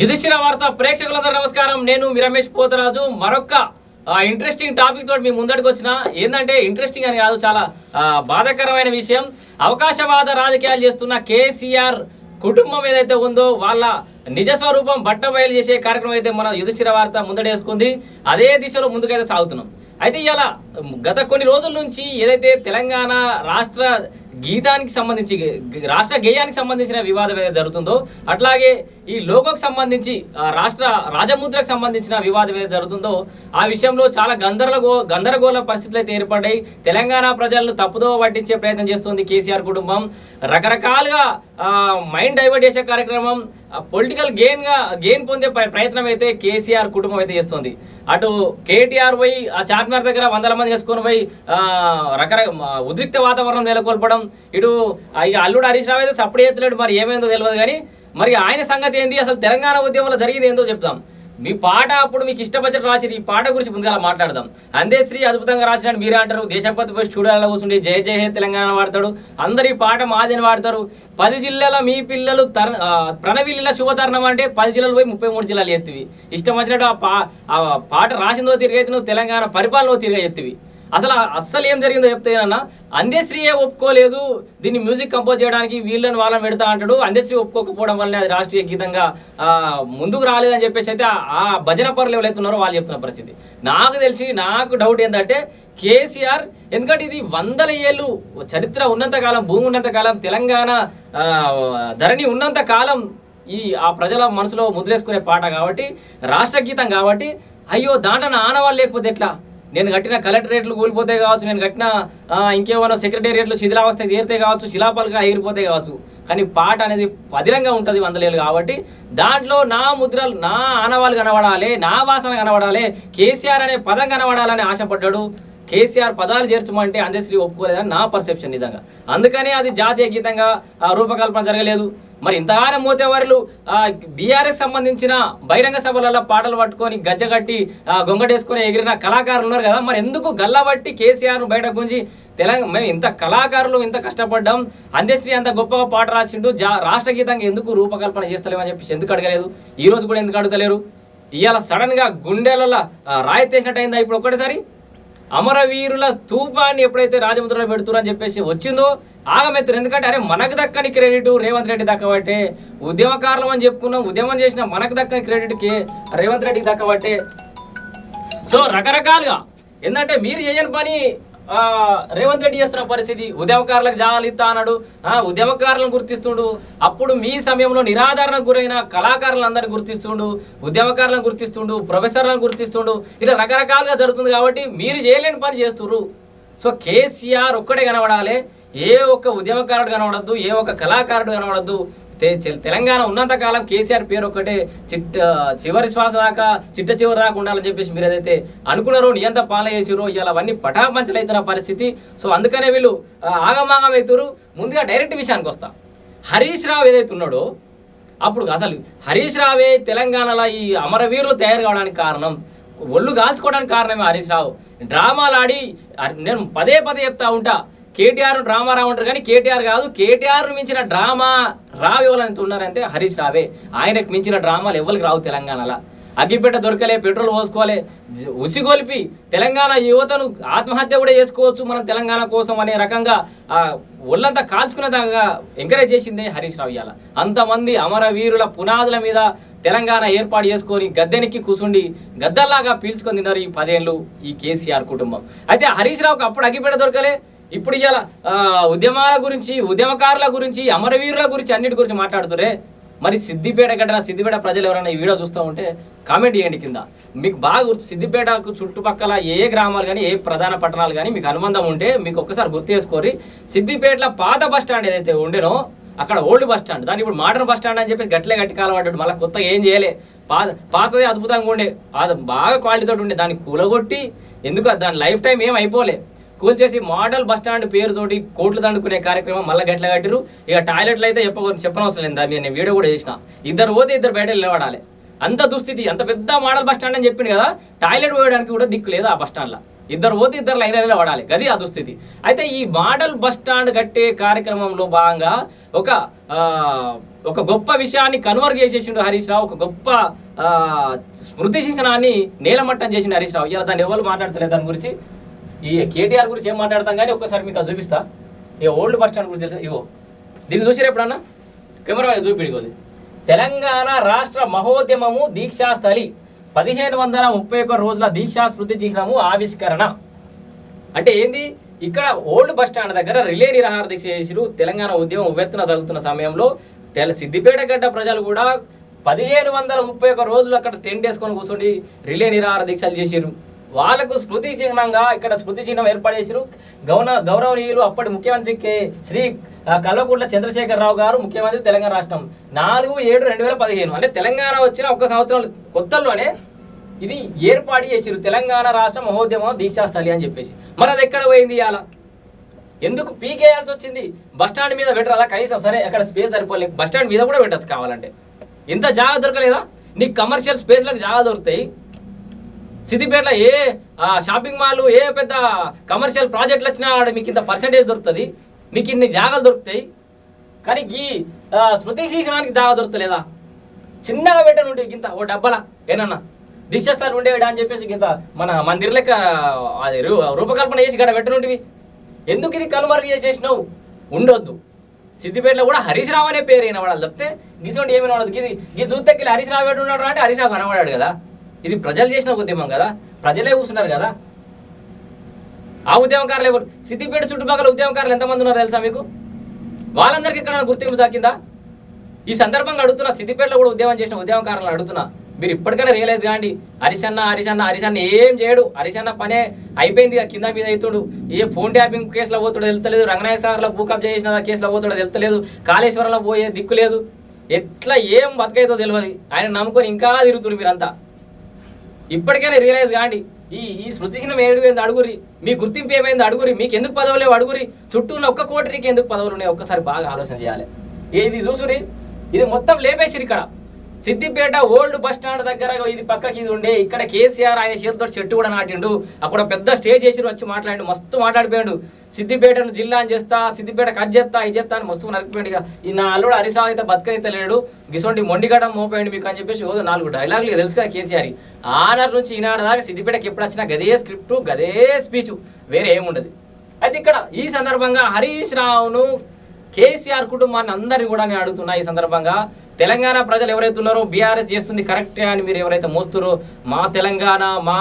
యుధిష్ఠిర వార్త ప్రేక్షకులందరూ నమస్కారం. నేను రమేష్ పోతరాజు. మరొక ఇంట్రెస్టింగ్ టాపిక్ తోటి మీ ముందడికి వచ్చిన ఏంటంటే ఇంట్రెస్టింగ్ అని కాదు చాలా బాధాకరమైన విషయం. అవకాశవాద రాజకీయాలు చేస్తున్న కేసీఆర్ కుటుంబం ఏదైతే ఉందో వాళ్ళ నిజ స్వరూపం బట్ట బయలు చేసే కార్యక్రమం అయితే మన యుధిష్ఠిర వార్త ముందడేసుకుంది. అదే దిశలో ముందుకైతే సాగుతున్నాం. అయితే ఇలా గత కొన్ని రోజుల నుంచి ఏదైతే తెలంగాణ రాష్ట్ర గీతానికి సంబంధించి రాష్ట్ర గేయానికి సంబంధించిన వివాదం ఏదైతే జరుగుతుందో అట్లాగే ఈ లోగోకు సంబంధించి రాష్ట్ర రాజముద్రకు సంబంధించిన వివాదం ఏదైతే జరుగుతుందో ఆ విషయంలో చాలా గందరగో గందరగోళ పరిస్థితులు అయితే ఏర్పడ్డాయి. తెలంగాణ ప్రజలను తప్పుదో పట్టించే ప్రయత్నం చేస్తుంది కేసీఆర్ కుటుంబం. రకరకాలుగా మైండ్ డైవర్ట్ చేసే కార్యక్రమం పొలిటికల్ గెయిన్గా గెయిన్ పొందే ప్ర- ప్రయత్నం అయితే కేసీఆర్ కుటుంబం అయితే చేస్తుంది. అటు కేటీఆర్ పోయి ఆ చార్మినార్ దగ్గర వందల మంది వేసుకొని పోయి ఆ, రకరకాల ఉద్రిక్త వాతావరణం నెలకొల్పడం ఇటు ఇక అల్లుడు హరీష్ రావు అయితే సప్పుడు చేస్తున్నాడు మరి ఏమైందో తెలియదు కానీ మరి ఆయన సంగతి ఏంది? అసలు తెలంగాణ ఉద్యమంలో జరిగింది ఏందో చెప్తాం మీ పాట అప్పుడు మీకు ఇష్టపచ్చట రాసిరు ఈ పాట గురించి ముందుగా మాట్లాడదాం. అందే శ్రీ అద్భుతంగా రాసిన మీరే అంటారు. దేశపతి పోయి స్టూడియోలో కూర్చుండి జయ జయ హే తెలంగాణ వాడతాడు. అందరు ఈ పాట మాదిని వాడతారు. పది జిల్లాల మీ పిల్లలు తర ప్రణవిల్లిన శుభతరణం అంటే పది జిల్లాలు పోయి ముప్పై మూడు జిల్లాలు ఎత్తివి. ఇష్టం వచ్చినట్టు ఆ పా ఆ పాట రాసిందో తిరిగైతే నువ్వు తెలంగాణ పరిపాలనలో తిరిగి ఎత్తివి. అసలు అస్సలు ఏం జరిగిందో చెప్తేనన్నా అందేశ్రీయే ఒప్పుకోలేదు దీన్ని మ్యూజిక్ కంపోజ్ చేయడానికి వీళ్ళని వాళ్ళని పెడతా అంటాడు. అందేశ్రీ ఒప్పుకోకపోవడం వల్లనే అది రాష్ట్రీయ గీతంగా ముందుకు రాలేదని చెప్పేసి అయితే ఆ- భజన పరులు ఎవరైతే ఉన్నారో వాళ్ళు చెప్తున్న పరిస్థితి. నాకు తెలిసి నాకు డౌట్ ఏంటంటే కేసీఆర్ ఎందుకంటే ఇది వందల ఏళ్ళు చరిత్ర ఉన్నంతకాలం భూమి ఉన్నంతకాలం తెలంగాణ ధరణి ఉన్నంత కాలం ఈ ఆ ప్రజల మనసులో ముద్రేసుకునే పాట కాబట్టి రాష్ట్ర గీతం కాబట్టి అయ్యో దాంట్లో ఆనవాళ్ళు లేకపోతే ఎట్లా? నేను కట్టిన కలెక్టరేట్లు కూలిపోతాయి కావచ్చు నేను కట్టిన ఇంకేమైనా సెక్రటేరియట్లు శిథిలావస్థ చేరితే కావచ్చు శిలాపాలుగా ఎగిరిపోతే కావచ్చు కానీ పాట అనేది పదిలంగా ఉంటుంది వందలేళ్ళు కాబట్టి దాంట్లో నా ముద్రలు నా ఆనవాళ్ళు కనబడాలి నా వాసన కనబడాలి కేసీఆర్ అనే పదం కనబడాలని ఆశపడ్డాడు. కేసీఆర్ పదాలు చేర్చమంటే అందశ్రీ ఒప్పుకోలేదని నా పర్సెప్షన్ నిజంగా. అందుకనే అది జాతీయ గీతంగా రూపకల్పన జరగలేదు. మరి ఇంతగానే మోతేవారులు బీఆర్ఎస్ సంబంధించిన బహిరంగ సభలలో పాటలు పట్టుకొని గజ్జగట్టి గొంగటేసుకొని ఎగిరిన కళాకారులు ఉన్నారు కదా. మరి ఎందుకు గల్లబట్టి కేసీఆర్ బయట గుంచి తెలంగాణ మేము ఇంత కళాకారులు ఇంత కష్టపడ్డాం. అందశ్రీ అంత గొప్పగా పాట రాసిండు. జా రాష్ట్ర గీతంగా ఎందుకు రూపకల్పన చేస్తలేమని చెప్పేసి ఎందుకు అడగలేదు? ఈ రోజు కూడా ఎందుకు అడగలేరు ఇవాళ సడన్గా గుండెలలో రాయి తీసినట్టు అయిందా ఇప్పుడు ఒక్కటేసారి? అమరవీరుల స్థూపాన్ని ఎప్పుడైతే రాజముద్రలో పెడుతురని చెప్పేసి వచ్చిందో ఆగమెత్తారు. ఎందుకంటే అరే మనకు దక్కని క్రెడిట్ రేవంత్ రెడ్డి దక్కబట్టే ఉద్యమకారులం అని చెప్పుకున్నాం ఉద్యమం చేసిన మనకు దక్కని క్రెడిట్ కే రేవంత్ రెడ్డికి దక్కబట్టే. సో రకరకాలుగా. ఏంటంటే మీరు చేయని పని రేవంత్ రెడ్డి చేస్తున్న పరిస్థితి ఉద్యమకారులకు జాగాలు ఇస్తా అన్నాడు. ఉద్యమకారులను గుర్తిస్తుండు. అప్పుడు మీ సమయంలో నిరాధారణకు గురైన కళాకారులందరినీ గుర్తిస్తుండు ఉద్యమకారులను గుర్తిస్తుండు ప్రొఫెసర్లను గుర్తిస్తుండు. ఇలా రకరకాలుగా జరుగుతుంది కాబట్టి మీరు చేయలేని పని చేస్తుర్రు. సో కేసీఆర్ ఒక్కడే కనబడాలి. ఏ ఒక్క ఉద్యమకారుడు కనబడద్దు ఏ ఒక్క కళాకారుడు కనబడద్దు. తెలంగాణ ఉన్నంత కాలం కేసీఆర్ పేరు ఒక్కటే చిట్ట చివరి శ్వాస దాకా చిట్ట చివరి దాకా ఉండాలని చెప్పేసి మీరు ఏదైతే అనుకున్నారో నియంత పాలన చేసిరో ఇలా అవన్నీ పటాపంచలైతున్న పరిస్థితి. సో అందుకనే వీళ్ళు ఆగమాగం అవుతారు ముందుగా డైరెక్ట్ విషయానికి వస్తా. హరీష్ రావు ఏదైతే ఉన్నాడో అప్పుడు అసలు హరీష్ రావే తెలంగాణలో ఈ అమరవీరులు తయారు కావడానికి కారణం ఒళ్ళు కాల్చుకోవడానికి కారణమే హరీష్ రావు. డ్రామాలు ఆడి నేను పదే పదే చెప్తా ఉంటా. కేటీఆర్ డ్రామా రావు కానీ కేటీఆర్ కాదు. కేటీఆర్ మించిన డ్రామా రావు ఎవరైతే ఉన్నారంటే హరీష్ రావే. ఆయనకు మించిన డ్రామాలు ఎవరికి రావు తెలంగాణలో? అగ్గిపెట్ట దొరకలే పెట్రోల్ పోసుకోవాలి ఉసిగొలిపి తెలంగాణ యువతను ఆత్మహత్య కూడా చేసుకోవచ్చు మనం తెలంగాణ కోసం అనే రకంగా ఒళ్ళంతా ఒళ్ళంతా కాల్చుకునేదాకా ఎంకరేజ్ చేసిందే హరీష్ రావు ఇవాళ అంతమంది అమరవీరుల పునాదుల మీద తెలంగాణ ఏర్పాటు చేసుకొని గద్దెనికి కూసుండి గద్దల్లాగా పీల్చుకొని తిన్నారు ఈ పదేళ్ళు ఈ కేసీఆర్ కుటుంబం. అయితే హరీష్ రావుకి అప్పుడు అగ్గిపెట్ట దొరకలే ఇప్పుడు ఇవాళ ఉద్యమాల గురించి ఉద్యమకారుల గురించి అమరవీరుల గురించి అన్నిటి గురించి మాట్లాడుతురే మరి సిద్దిపేట గడ్డ సిద్దిపేట ప్రజలు ఎవరైనా ఈ వీడియో చూస్తూ ఉంటే కామెంట్ చేయండి కింద. మీకు బాగా గుర్తు సిద్దిపేటకు చుట్టుపక్కల ఏ గ్రామాలు కానీ ఏ ప్రధాన పట్టణాలు కానీ మీకు అనుబంధం ఉంటే మీకు ఒక్కసారి గుర్తు చేసుకోరి. సిద్దిపేటలో పాత బస్ స్టాండ్ ఏదైతే ఉండేనో అక్కడ ఓల్డ్ బస్ స్టాండ్. దాన్ని ఇప్పుడు మోడర్న్ బస్ స్టాండ్ అని చెప్పేసి గట్లే గట్టి కాలవాడు మళ్ళీ కొత్తగా ఏం చేయలే. పాత పాతది అద్భుతంగా ఉండే. అది బాగా క్వాలిటీతో ఉండే. దాన్ని కూలగొట్టి ఎందుకు దాని లైఫ్ టైం ఏం అయిపోలే. కూల్చేసి మోడల్ బస్ స్టాండ్ పేరుతోటి కోట్లు దండుకునే కార్యక్రమం మళ్ళీ గట్ల కట్టిరు ఇక టాయిలెట్లు అయితే చెప్ప చెప్పనవసరం లేదు దాని నేను వీడియో కూడా చేసిన. ఇద్దరు పోతే ఇద్దరు బయట నిలబడాలి. అంత దుస్థితి అంత పెద్ద మోడల్ బస్ స్టాండ్ అని చెప్పింది కదా టాయిలెట్ పోయడానికి కూడా దిక్కు లేదు ఆ బస్ స్టాండ్లో. ఇద్దరు పోతే ఇద్దరు లైన్ లైన్లో పడాలి గది ఆ దుస్థితి. అయితే ఈ మోడల్ బస్ స్టాండ్ కట్టే కార్యక్రమంలో భాగంగా ఒక ఒక గొప్ప విషయాన్ని కన్వర్ట్ చేసేసిండు హరీష్ రావు. ఒక గొప్ప స్మృతి చిహ్నాన్ని నేలమట్టం చేసిండు హరీష్ రావు. ఇలా దాన్ని ఎవరు మాట్లాడతలేదు దాని గురించి? ఈ కేటీఆర్ గురించి ఏం మాట్లాడతాం కానీ ఒక్కసారి మీకు అది చూపిస్తా. ఈ ఓల్డ్ బస్ స్టాండ్ గురించి తెలుసా? ఇవో దీన్ని చూసిరా ఎప్పుడన్నా? కెమెరా చూపిడిగోది. తెలంగాణ రాష్ట్ర మహోద్యమము దీక్షాస్థలి. పదిహేను వందల ముప్పై ఒక్క రోజుల దీక్షా స్మృతి చిహ్నము ఆవిష్కరణ. అంటే ఏంది? ఇక్కడ ఓల్డ్ బస్ స్టాండ్ దగ్గర రిలే నిరాహార దీక్ష చేసిరు తెలంగాణ ఉద్యమం ఉవ్వెత్తున సాగుతున్న సమయంలో తెల సిద్దిపేట గడ్డ ప్రజలు కూడా పదిహేను వందల ముప్పై ఒక్క రోజులు అక్కడ టెంట్ వేసుకొని కూర్చొని రిలే నిరాహార దీక్షలు చేసిరు వాళ్ళకు స్మృతి చిహ్నంగా ఇక్కడ స్మృతి చిహ్నం ఏర్పాటు చేసిరు. గౌన గౌరవనీయులు అప్పటి ముఖ్యమంత్రి కె శ్రీ కల్వకుంట్ల చంద్రశేఖరరావు గారు ముఖ్యమంత్రి తెలంగాణ రాష్ట్రం. నాలుగు ఏడు రెండు వేల పదిహేను. అంటే తెలంగాణ వచ్చిన ఒక సంవత్సరం కొత్తలోనే ఇది ఏర్పాటు చేసిరు. తెలంగాణ రాష్ట్ర మహోద్యమం దీక్షాస్థలి అని చెప్పేసి. మరి అది ఎక్కడ పోయింది ఇవాళ ఎందుకు పీకేయాల్సి వచ్చింది? బస్ స్టాండ్ మీద అలా కనీసం సరే అక్కడ స్పేస్ సరిపోలేదు. బస్ స్టాండ్ మీద కూడా పెట్టచ్చు కావాలంటే. ఇంత జాగా దొరకలేదా? నీకు కమర్షియల్ స్పేస్లకు జాగా దొరుకుతాయి. సిద్దిపేటలో ఏ ఆ, షాపింగ్ మాల్ ఏ పెద్ద కమర్షియల్ ప్రాజెక్టులు వచ్చినా ఆడ మీకు ఇంత పర్సంటేజ్ దొరుకుతుంది? మీకు ఇన్ని జాగాలు దొరుకుతాయి? కానీ ఈ స్మృతి శీఘ్రానికి జాగా దొరుకుతలేదా? చిన్నగా పెట్టను ఉంటే ఇంత ఓ డబ్బల ఏనన్నా దీక్షస్థాలు ఉండేవిడా అని చెప్పేసి ఇంత మన మందిర్ లెక్క అది రూ- రూపకల్పన చేసి ఇక్కడ పెట్టనుంటివి ఎందుకు ఇది కనుమరుగు చేసేసినావు? ఉండొద్దు. సిద్దిపేటలో కూడా హరీష్ రావు అనే పేరు అయిన వాళ్ళు తప్పితే గిసోంటి ఏమైనా ఉండదు. ఇది గీ చూస్తే హరీష్ రావు పెట్టున్నాడు ఉన్నాడు అంటే హరీష్ రావు కనబడాడు కదా. ఇది ప్రజలు చేసిన ఉద్యమం కదా. ప్రజలే కూర్చున్నారు కదా. ఆ ఉద్యమకారులు ఎవరు? సిద్దిపేట చుట్టుపక్కల ఉద్యమకారులు ఎంతమంది ఉన్నారు తెలుసా మీకు? వాళ్ళందరికీ ఎక్కడైనా గుర్తింపు దక్కిందా? ఈ సందర్భంగా అడుగుతున్నా సిద్దిపేటలో కూడా ఉద్యమం చేసిన ఉద్యమకారులను అడుగుతున్నా. మీరు ఇప్పటికైనా రియలైజ్ కాండి హరిశన్న హరిశన్న హరిశన్న ఏం చేయడు. హరిశన్న పనే అయిపోయింది ఇక కింద మీద అవుతాడు ఏ ఫోన్ ట్యాపింగ్ కేసులో పోతాడు వెళ్తలేదు రంగనాయ సాగర్లో భూకప్ చేసిన కేసులో పోతాడు వెళ్తలేదు కాళేశ్వరంలో పోయే దిక్కు లేదు. ఎట్లా ఏం బతకైతో తెలియదు ఆయన నమ్ముకొని ఇంకా తిరుగుతుంది మీరంతా. ఇప్పటికైనా రియలైజ్ కాండి ఈ ఈ స్మృతి చిహ్నం ఏమైంది అడుగురి మీ గుర్తింపు ఏమైంది అడుగురి మీకు ఎందుకు పదవులు లేవు అడుగురి చుట్టూ ఉన్న ఒక్క కోటరీకి ఎందుకు పదవులు ఉన్నాయి? ఒక్కసారి బాగా ఆలోచన చేయాలి. ఇది చూసురి ఇది మొత్తం లేపేసిరు ఇక్కడ. సిద్దిపేట ఓల్డ్ బస్ స్టాండ్ దగ్గర ఇది పక్కకి ఇది ఉండే. ఇక్కడ కేసీఆర్ ఆయన చేతితో చెట్టు కూడా నాటిండు. అక్కడ పెద్ద స్టేజ్ చేసి వచ్చి మాట్లాడి మస్తు మాట్లాడిపోయాడు. సిద్దిపేటను జిల్లా అని చేస్తా సిద్దిపేట కట్ చేస్తా ఇది చేస్తా అని మస్తు నరికిపోయాడు ఇక. ఈ నా అల్లుడు హరిసావు అయితే బతకైతే లేడు గిసోంటి మొండిగడం మోపోయాడు మీకు అని చెప్పేసి ఓ నాలుగు డైలాగులు తెలుసు కదా కేసీఆర్ ఆనర్ నుంచి ఈనాడు దాకా సిద్దిపేటకి ఎప్పుడు వచ్చినా గదే స్క్రిప్ట్ గదే స్పీచ్ వేరే ఏముండదు. అయితే ఇక్కడ ఈ సందర్భంగా హరీష్ రావును కేసీఆర్ కుటుంబాన్ని అందరినీ కూడా నేను అడుగుతున్నా ఈ సందర్భంగా. తెలంగాణ ప్రజలు ఎవరైతే ఉన్నారో బీఆర్ఎస్ చేస్తుంది కరెక్టే అని మీరు ఎవరైతే మోస్తురో మా తెలంగాణ మా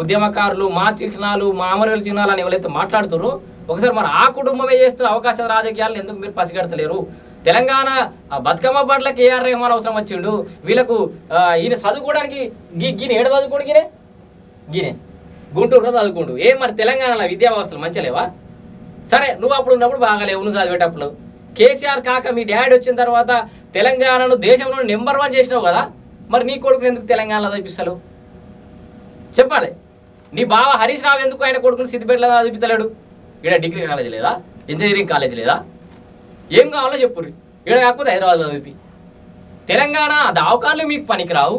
ఉద్యమకారులు మా చిహ్నాలు మా అమరవీల చిహ్నాలు అని ఎవరైతే మాట్లాడుతారో ఒకసారి మరి ఆ కుటుంబమే చేస్తున్న అవకాశ రాజకీయాలను ఎందుకు మీరు పసిగడతలేరు? తెలంగాణ బతుకమ్మ పట్ల కేఆర్ రెహమాన్ అవసరం వచ్చిండు. వీళ్ళకు ఈయన చదువుకోవడానికి గీ గీన ఏడ చదువుకోడు గీనే? గీనే. గుంటూరులో చదువుకోండు. ఏ మరి తెలంగాణలో విద్యా వ్యవస్థలు మంచిగా లేవా? సరే నువ్వు అప్పుడు ఉన్నప్పుడు బాగాలేవు నువ్వు చదివేటప్పుడు. కేసీఆర్ కాక మీ డాడీ వచ్చిన తర్వాత తెలంగాణను దేశంలో నెంబర్ వన్ చేసినావు కదా మరి నీ కొడుకుని ఎందుకు తెలంగాణలో చదివిస్తాడు చెప్పాలి. నీ బావ హరీష్ రావు ఎందుకు ఆయన కొడుకుని సిద్దిపేటలో చదివిస్తలేడు ఇక్కడ డిగ్రీ కాలేజ్ లేదా? ఇంజనీరింగ్ కాలేజ్ లేదా? ఏం కావాలో చెప్పుర్రి. ఇక్కడ కాకపోతే హైదరాబాద్ చదివి తెలంగాణ దావకాన్లు మీకు పనికిరావు.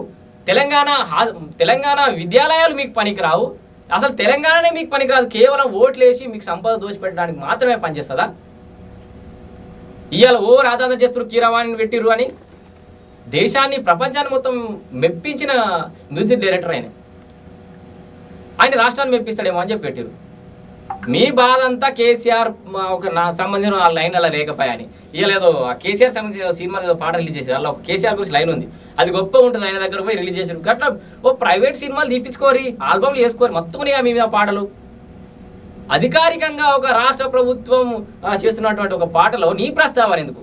తెలంగాణ తెలంగాణ విద్యాలయాలు మీకు పనికిరావు. అసలు తెలంగాణనే మీకు పనికిరాదు. కేవలం ఓట్లు వేసి మీకు సంపద దోచిపెట్టడానికి మాత్రమే పనిచేస్తుందా? ఇవాళ ఓ రాజాంతం చేస్తున్నారు కీరవాణిని పెట్టిర్రు అని దేశాన్ని ప్రపంచాన్ని మొత్తం మెప్పించిన మ్యూజిక్ డైరెక్టర్ ఆయన. ఆయన రాష్ట్రాన్ని మెప్పిస్తాడేమో అని చెప్పి పెట్టిరు మీ బాధ అంతా కేసీఆర్ మా ఒక నా సంబంధించిన ఆ లైన్ అలా లేకపోయాని ఇవ్వలేదో ఆ కేసీఆర్ సంబంధించిన సినిమా ఏదో పాట రిలీజ్ చేశారు. అలా ఒక కేసీఆర్ గురించి లైన్ ఉంది. అది గొప్ప ఉంటుంది ఆయన దగ్గర పోయి రిలీజ్ చేశారు. అట్లా ఓ ప్రైవేట్ సినిమాలు తీపించుకోరి ఆల్బమ్లు వేసుకోరు మొత్తం మీ పాటలు. అధికారికంగా ఒక రాష్ట్ర ప్రభుత్వం చేస్తున్నటువంటి ఒక పాటలో నీ ప్రస్తావన ఎందుకు?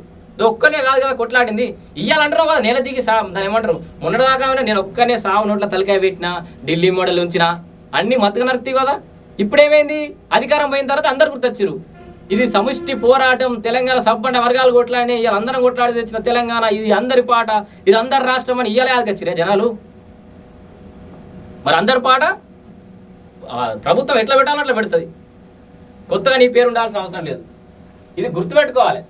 ఒక్కనే కాదు కదా కొట్లాడింది. ఇయ్యాలంటారు కదా నేల దిగి సా దాని ఏమంటారు? మొన్నటిదాకా నేను ఒక్కనే సావు నోట్ల తలకాయ పెట్టిన ఢిల్లీ మోడల్ ఉంచిన అన్ని మతక నరుకుతాయి కదా? ఇప్పుడేమైంది? అధికారం పోయిన తర్వాత అందరు గుర్తొచ్చారు ఇది సమిష్టి పోరాటం తెలంగాణ సబ్బండ వర్గాలు కొట్లాడి ఇవాళ అందరం కొట్లాడి తెచ్చిన తెలంగాణ ఇది అందరి పాట ఇది అందరి రాష్ట్రం అని ఇయ్యాలే ఆదికొచ్చిరే జనాలు? మరి అందరి పాట? ప్రభుత్వం ఎట్లా పెట్టాలో అట్లా పెడుతుంది. కొత్తగా నీ పేరు ఉండాల్సిన అవసరం లేదు. ఇది గుర్తుపెట్టుకోవాలి.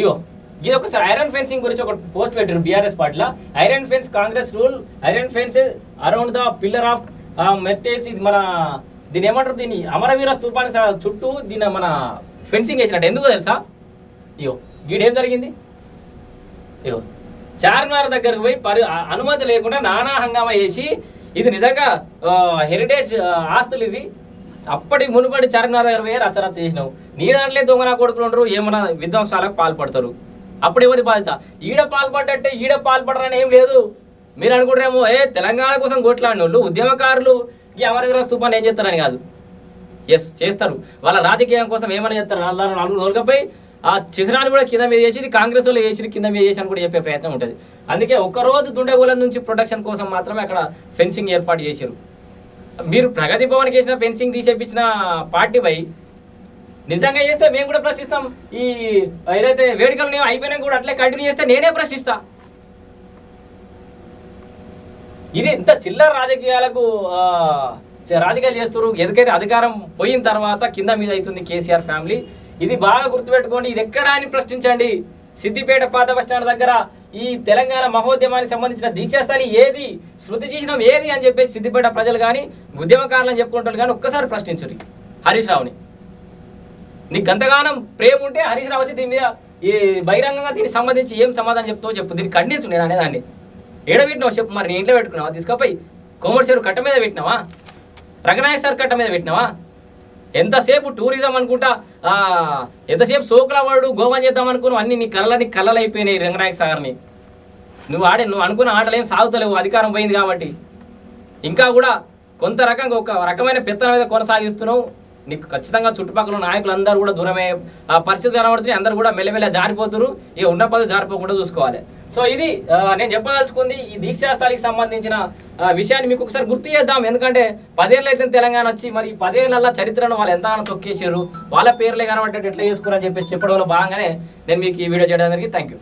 ఇగో ఇది ఒకసారి ఐరన్ ఫెన్సింగ్ గురించి ఒక పోస్ట్ పెట్టారు బీఆర్ఎస్ పార్టీలో. Iron fence Congress rule iron fence around the pillar of మెట్టేసి ఇది మన దీని ఏమంటారు దీన్ని? అమరవీర స్థూపాన్ని చుట్టూ దీని మన ఫెన్సింగ్ వేసినట్టు. ఎందుకు తెలుసా? ఇయో గీడేం జరిగింది? ఇగో చార్మినార్ దగ్గరకు పోయి పరి అనుమతి లేకుండా నానా హంగామా చేసి ఇది నిజంగా హెరిటేజ్ ఆస్తులు ఇవి. అప్పటి మునుపటి చార్మినార్ దగ్గర పోయి రచ్చరచ్చ చేసినావు. నీ దాంట్లో దొంగన కొడుకులు ఉండరు ఏమైనా విధ్వంసాలకు పాల్పడతారు. అప్పుడు ఎవరి బాధ్యత? ఈడ పాల్పడ్డట్టే ఈడ పాల్పడరని ఏం లేదు. మీరు అనుకుంటారేమో ఏ తెలంగాణ కోసం కొట్లాడిన వాళ్ళు ఉద్యమకారులు ఈ అమరవీర స్థూపాన్ని ఏం చేస్తారని కాదు. ఎస్ చేస్తారు. వాళ్ళ రాజకీయం కోసం ఏమైనా చేస్తారు? నాలుగు నాలుగు రోజులపై ఆ చిహ్నాన్ని కూడా కింద మీద చేసి కాంగ్రెస్ వాళ్ళు చేసి కింద మీద చేసి అని కూడా చెప్పే ప్రయత్నం ఉంటుంది. అందుకే ఒక్కరోజు దుండగోల నుంచి ప్రొటెక్షన్ కోసం మాత్రమే అక్కడ ఫెన్సింగ్ ఏర్పాటు చేశారు మీరు ప్రగతి భవన్కి వేసిన ఫెన్సింగ్ తీసేపించిన పార్టీ పై నిజంగా చేస్తే మేము కూడా ప్రశ్నిస్తాం. ఈ ఏదైతే వేడుకలు నేను అయిపోయినా కూడా అట్లే కంటిన్యూ చేస్తే నేనే ప్రశ్నిస్తా. ఇది ఇంత చిల్లర రాజకీయాలకు రాజకీయాలు చేస్తారు ఎందుకైతే అధికారం పోయిన తర్వాత కింద మీద అవుతుంది కేసీఆర్ ఫ్యామిలీ. ఇది బాగా గుర్తుపెట్టుకోండి. ఇది ఎక్కడా అని ప్రశ్నించండి. సిద్దిపేట పాత బస్ స్టాండ్ దగ్గర ఈ తెలంగాణ మహోద్యమానికి సంబంధించిన దీక్షాస్థలి ఏది? శృతి చిహ్నం ఏది అని చెప్పేసి సిద్దిపేట ప్రజలు కానీ ఉద్యమకారులు అని చెప్పుకుంటారు కానీ ఒక్కసారి ప్రశ్నించురి హరీష్ రావుని. నీకు అంతగానం ప్రేమ ఉంటే హరీష్ రావు వచ్చి దీని మీద ఈ బహిరంగంగా దీనికి సంబంధించి ఏం సమాధానం చెప్తావో చెప్పు. దీన్ని ఖండించు నేను అనేదాన్ని. ఏడ పెట్టినావు చెప్పు మరి నీ ఇంట్లో పెట్టుకున్నావా? తీసుకపోయి చెరువు కట్ట మీద పెట్టినావా? రంగనాయక సార్ కట్ట మీద పెట్టినావా? ఎంతసేపు టూరిజం అనుకుంటా ఎంతసేపు సోకులవాడు గోవా చేద్దాం అనుకున్నావు? అన్ని నీ కళ్ళని కళ్ళలు అయిపోయినాయి రంగనాయక సాగర్ని. నువ్వు ఆడే నువ్వు అనుకున్న ఆటలు ఏం సాగుతలేవు అధికారం పోయింది కాబట్టి. ఇంకా కూడా కొంత రకంగా ఒక రకమైన పెత్తన మీద కొనసాగిస్తున్నావు. నీకు ఖచ్చితంగా చుట్టుపక్కల ఉన్న నాయకులు అందరూ కూడా దూరమే ఆ పరిస్థితులు కనబడుతున్నాయి అందరూ కూడా మెల్లమెల్ల జారిపోతున్నారు ఇక ఉన్న పదవి జారిపోకుండా చూసుకోవాలి. సో ఇది నేను చెప్పదలుచుకుంది ఈ దీక్షాస్థలికి సంబంధించిన విషయాన్ని మీకు ఒకసారి గుర్తు చేద్దాం. ఎందుకంటే పదేళ్ళు అయితే తెలంగాణ వచ్చి మరి ఈ చరిత్రను వాళ్ళు ఎంత తొక్కేసారు వాళ్ళ పేర్లే కనబడ్డట్టు ఎట్లా చేసుకోరని చెప్పేసి చెప్పడంలో భాగంగానే నేను మీకు ఈ వీడియో చేయడానికి థ్యాంక్ యూ